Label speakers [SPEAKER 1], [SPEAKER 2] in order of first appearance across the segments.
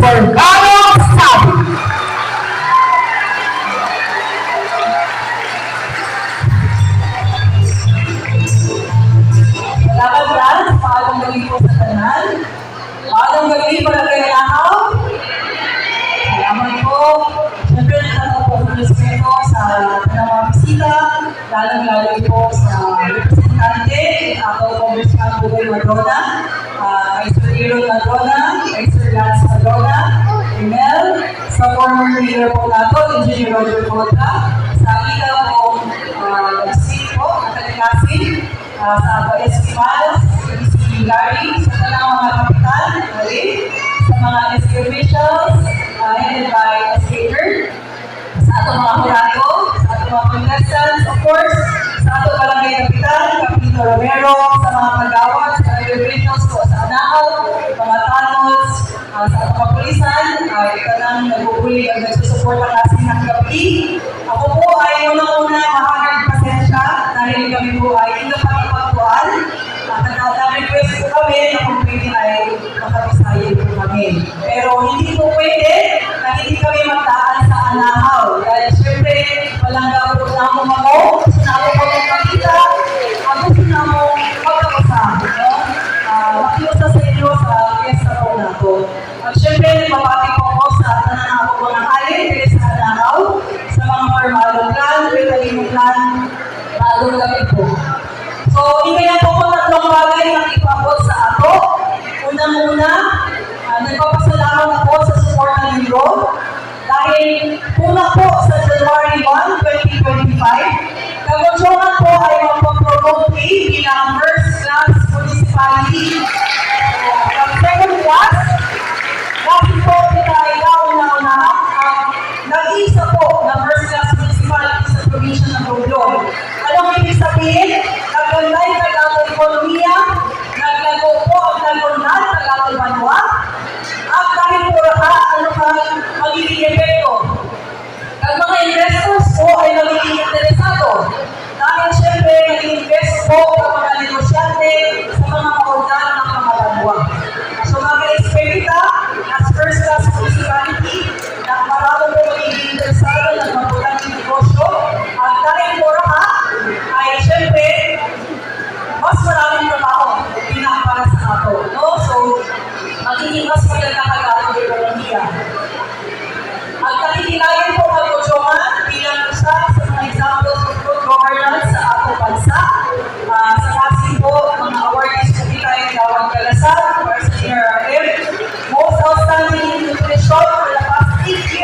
[SPEAKER 1] for
[SPEAKER 2] Piro Ladona, Mr. Lance Ladona, Mel, sa former leader po nato, Engineer Roger Cota, sa ika ah, po uh, nagsin po, nakalikasin, uh, ah, sa SK Miles, si Gary, sa tanang mga kapitan, mali, sa mga SK officials, ah, headed by SK Kirk, sa ato mga hurado, sa ato mga contestants, of course, kami na kung ay makabisaya po kami. Pero hindi po pwede na hindi kami magtaas linggo dahil una po sa January 1, 2025, kagutsongan po ay magpapromote bilang first class municipality. Thank you.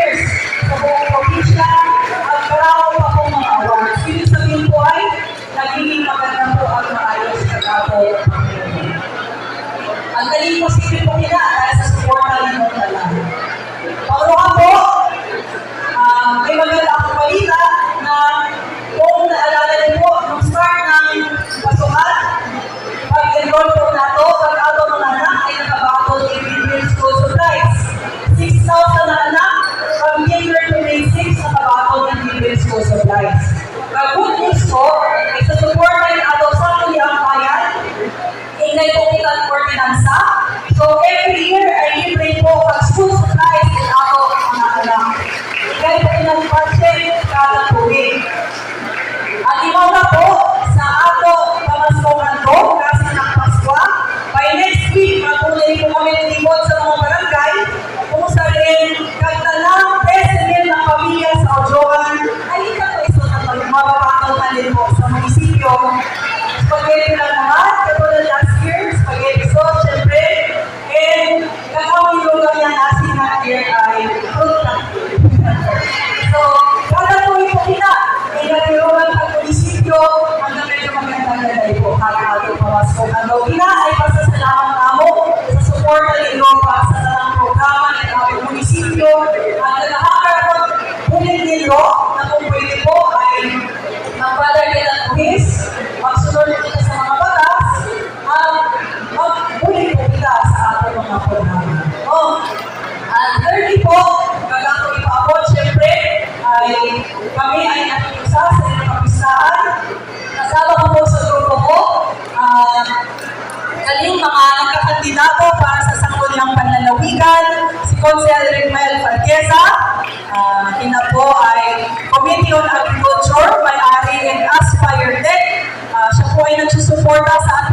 [SPEAKER 2] munisipyo at nakaharap huling na kung pwede po ay ang Father Kailan Buhis, magsunod kita sa mga batas at magbuling po kita sa ating mga program. Oh, at thirdly po, kagako ipaabot, syempre, ay kami ay nakiusa sa inyong kapistahan. Kasama ko po sa grupo ko, uh, Galing mga nagkakandidato para sa sangguniang panlalawigan, si Consel Rigmel Falqueza, uh, ina po ay Committee on Agriculture, may-ari and Aspire Tech. Ah, siya po ay nagsusuporta sa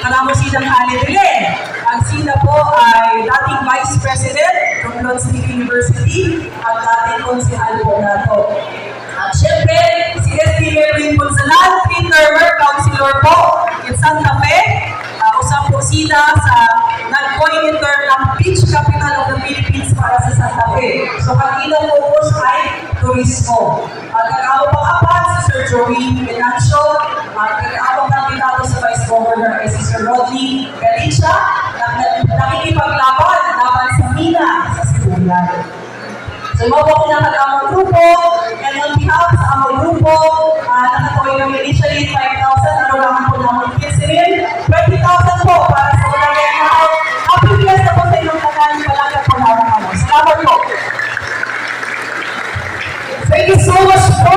[SPEAKER 2] Karamo silang Alidile. Ang sina po ay dating Vice President ng Lord State University at dating konsihal po na to. At syempre, si ST Merwin Ponsalan, three-termer councilor po in Santa Fe. Uh, usap po sila sa nag-coin in term ng beach capital of the Philippines para sa Santa Fe. So, kanina focus ay turismo. At nag-awa pang apat si Sir Joey Venancio, at nag-awa pang kandidato sa Vice Governor ay si Sir Rodney Galicia, na na- nakikipaglaban laban sa Mina sa Sibuyan. So, yung mga po kinakagamang grupo, on behalf sa among grupo, uh, nakatuloy kami initially 5,000, ano naman po namin kinsirin, 20,000 po para sa unang record. Happy Fiesta po sa inyong tanan, palagay po namin kamo. Salamat po.
[SPEAKER 1] Thank you so much po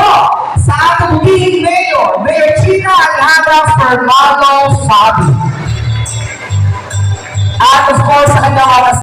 [SPEAKER 1] sa atong leading mayor, Mayor China Alhada Fernando Fabi. At of course, sa kanyang